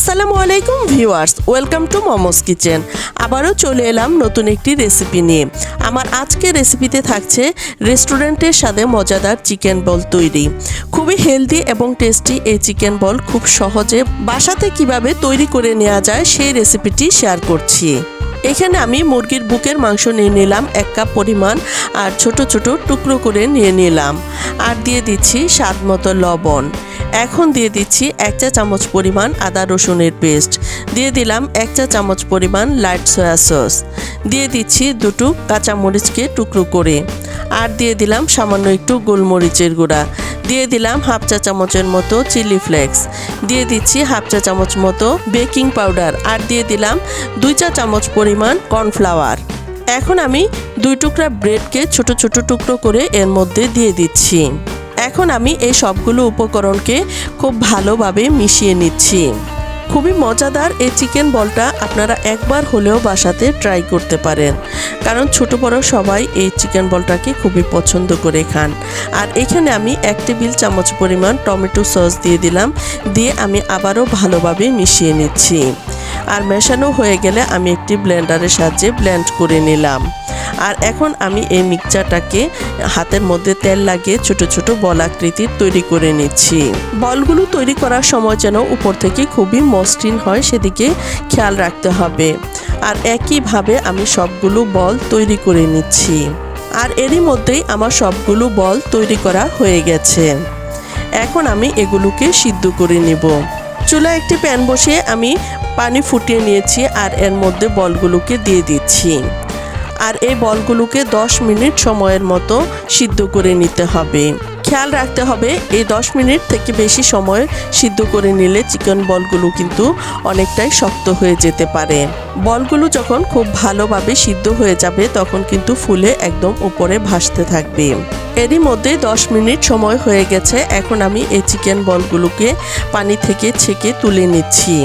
আসসালামু আলাইকুম viewers, welcome to momos kitchen. আবারও চলে এলাম নতুন একটি রেসিপি নিয়ে। আমার আজকের রেসিপিতে থাকছে রেস্টুরেন্টের সাথে মজাদার চিকেন বল তৈরি। খুবই হেলদি এবং টেস্টি এই চিকেন বল খুব সহজে বাসাতে কীভাবে তৈরি করে নেওয়া যায় সেই রেসিপিটি শেয়ার করছি। এখানে আমি মুরগির বুকের মাংস নিয়ে নিলাম এক কাপ পরিমাণ আর ছোট ছোট টুকরো করে নিয়ে নিলাম। আর দিয়ে দিচ্ছি স্বাদ মতো লবণ। এখন দিয়ে দিচ্ছি এক চা চামচ পরিমাণ আদা রসুনের পেস্ট। দিয়ে দিলাম এক চা চামচ পরিমাণ লাইট সয়া সস। দিয়ে দিচ্ছি দুটো কাঁচামরিচকে টুকরো করে। আর দিয়ে দিলাম সামান্য একটু গোলমরিচের গুঁড়া। দিয়ে দিলাম হাফ চা চামচের মতো চিলি ফ্লেক্স। দিয়ে দিচ্ছি হাফ চা চামচ মতো বেকিং পাউডার। আর দিয়ে দিলাম দুই চা চামচ পরিমাণ কর্নফ্লাওয়ার। এখন আমি দুই টুকরা ব্রেডকে ছোট ছোট টুকরো করে এর মধ্যে দিয়ে দিচ্ছি। এখন আমি এই সবগুলো উপকরণকে খুব ভালোভাবে মিশিয়ে নিচ্ছি। খুবই মজাদার এই চিকেন বলটা আপনারা একবার হলেও বাসাতে ট্রাই করতে পারেন। কারণ ছোট বড় সবাই এই চিকেন বলটাকে খুবই পছন্দ করে খান। আর এখানে আমি এক টেবিল চামচ পরিমাণ টমেটো সস দিয়ে দিলাম। দিয়ে আমি আবারও ভালোভাবে মিশিয়ে নিচ্ছি। আর মেশানো হয়ে গেলে আমি একটি ব্লেন্ডারের সাহায্যে ব্লেন্ড করে নিলাম। আর এখন আমি এই মিক্সচারটাকে হাতের মধ্যে তেল লাগিয়ে ছোট ছোট বল আকৃতির তৈরি করে নিচ্ছি। বলগুলো তৈরি করার সময় যেন উপর থেকে খুবই মসৃণ হয়, সেদিকে খেয়াল রাখতে হবে। আর একইভাবে আমি সবগুলো বল তৈরি করে নিচ্ছি। আর এরই মধ্যেই আমার সবগুলো বল তৈরি করা হয়ে গেছে। এখন আমি এগুলোকে সিদ্ধ করে নেব। চুলা একটি প্যান বসিয়ে আমি পানি ফুটিয়ে নিয়েছি আর এর মধ্যে বলগুলোকে দিয়ে দিচ্ছি। আর এই বলগুলোকে 10 মিনিট সময়ের মতো সিদ্ধ করে নিতে হবে। খেয়াল রাখতে হবে, এই 10 মিনিট থেকে বেশি সময় সিদ্ধ করে নিলে চিকেন বলগুলো কিন্তু অনেকটাই শক্ত হয়ে যেতে পারে। বলগুলো যখন খুব ভালোভাবে সিদ্ধ হয়ে যাবে, তখন কিন্তু ফুলে একদম উপরে ভাসতে থাকবে। এরই মধ্যে 10 মিনিট সময় হয়ে গেছে, এখন আমি এই চিকেন বলগুলোকে পানি থেকে ছেঁকে তুলে নিচ্ছি।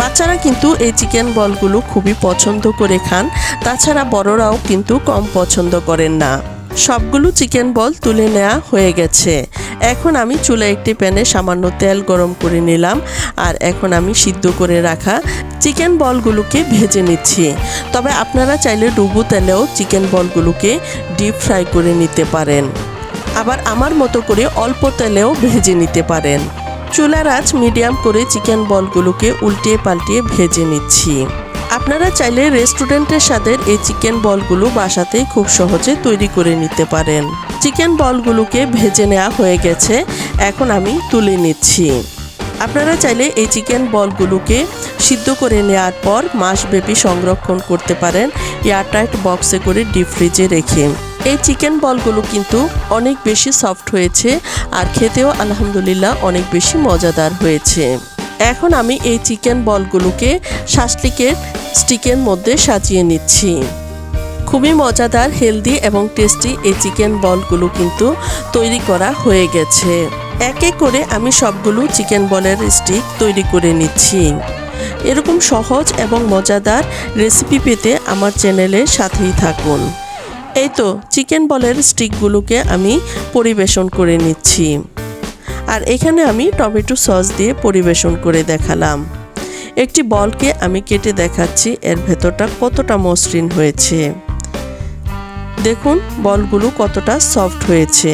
বাচ্চারা কিন্তু এই চিকেন বলগুলো খুবই পছন্দ করে খান, তাছাড়া বড়রাও কিন্তু কম পছন্দ করেন না। সবগুলো চিকেন বল তুলে নেওয়া হয়ে গেছে। এখন আমি চুলা একটি প্যানে সামান্য তেল গরম করে নিলাম, আর এখন আমি সিদ্ধ করে রাখা চিকেন বলগুলোকে ভেজে নিচ্ছি। তবে আপনারা চাইলে ডুবু তেলেও চিকেন বলগুলোকে ডিপ ফ্রাই করে নিতে পারেন। আবার আমার মতো করে অল্প তেলেও ভেজে নিতে পারেন। চুলার আঁচ মিডিয়াম করে চিকেন বলগুলোকে উল্টিয়ে পাল্টিয়ে ভেজে নিচ্ছি। আপনারা চাইলে রেস্টুরেন্টের স্বাদের এই চিকেন বলগুলো বাসাতেই খুব সহজে তৈরি করে নিতে পারেন। চিকেন বলগুলোকে ভেজে নেওয়া হয়ে গেছে, এখন আমি তুলে নিচ্ছি। আপনারা চাইলে এই চিকেন বলগুলোকে সিদ্ধ করে নেওয়ার পর মাসব্যাপী সংরক্ষণ করতে পারেন, এয়ারটাইট বক্সে করে ডিপ ফ্রিজে রেখে। এই চিকেন বলগুলো কিন্তু অনেক বেশি সফট হয়েছে আর খেতেও আলহামদুলিল্লাহ অনেক বেশি মজাদার হয়েছে। এখন আমি এই চিকেন বলগুলোকে শাসলিকের স্টিকের মধ্যে সাজিয়ে নিচ্ছি। খুবই মজাদার, হেলদি এবং টেস্টি এই চিকেন বলগুলো কিন্তু তৈরি করা হয়ে গেছে। একে করে আমি সবগুলো চিকেন বলের স্টিক তৈরি করে নিচ্ছি। এরকম সহজ এবং মজাদার রেসিপি পেতে আমার চ্যানেলের সাথেই থাকুন। এই তো চিকেন বলের স্টিকগুলোকে আমি পরিবেশন করে নিচ্ছি। আর এখানে আমি টমেটো সস দিয়ে পরিবেশন করে দেখালাম। একটি বলকে আমি কেটে দেখাচ্ছি, এর ভেতরটা কতটা মসৃণ হয়েছে। দেখুন, বলগুলো কতটা সফট হয়েছে।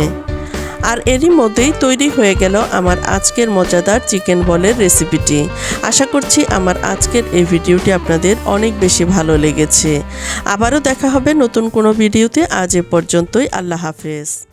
আর এরই মধ্যেই তৈরি হয়ে গেল আমার আজকের মজাদার চিকেন বলের রেসিপিটি। আশা করছি আমার আজকের এই ভিডিওটি আপনাদের অনেক বেশি ভালো লেগেছে। আবারও দেখা হবে নতুন কোনো ভিডিওতে। আজ এ পর্যন্তই আল্লাহ হাফেজ।